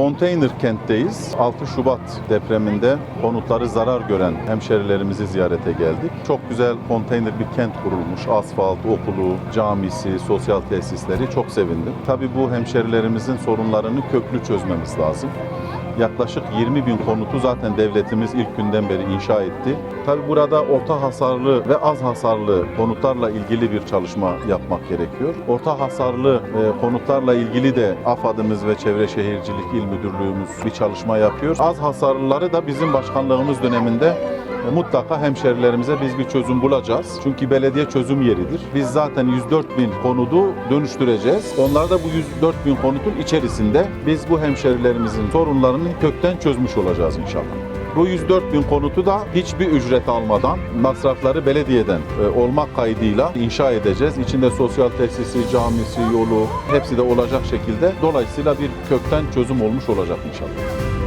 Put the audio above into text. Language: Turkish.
Konteyner kentteyiz. 6 Şubat depreminde konutları zarar gören hemşerilerimizi ziyarete geldik. Çok güzel konteyner bir kent kurulmuş. Asfalt, okulu, camisi, sosyal tesisleri çok sevindim. Tabii bu hemşerilerimizin sorunlarını köklü çözmemiz lazım. Yaklaşık 20 bin konutu zaten devletimiz ilk günden beri inşa etti. Tabi burada orta hasarlı ve az hasarlı konutlarla ilgili bir çalışma yapmak gerekiyor. Orta hasarlı e, konutlarla ilgili de AFAD'ımız ve Çevre Şehircilik İl Müdürlüğümüz bir çalışma yapıyor. Az hasarlıları da bizim başkanlığımız döneminde Mutlaka hemşerilerimize biz bir çözüm bulacağız. Çünkü belediye çözüm yeridir. Biz zaten 104 bin konudu dönüştüreceğiz. Onlar da bu 104 bin konutun içerisinde biz bu hemşerilerimizin sorunlarını kökten çözmüş olacağız inşallah. Bu 104 bin konutu da hiçbir ücret almadan masrafları belediyeden e, olmak kaydıyla inşa edeceğiz. İçinde sosyal tesisi, camisi, yolu hepsi de olacak şekilde. Dolayısıyla bir kökten çözüm olmuş olacak inşallah.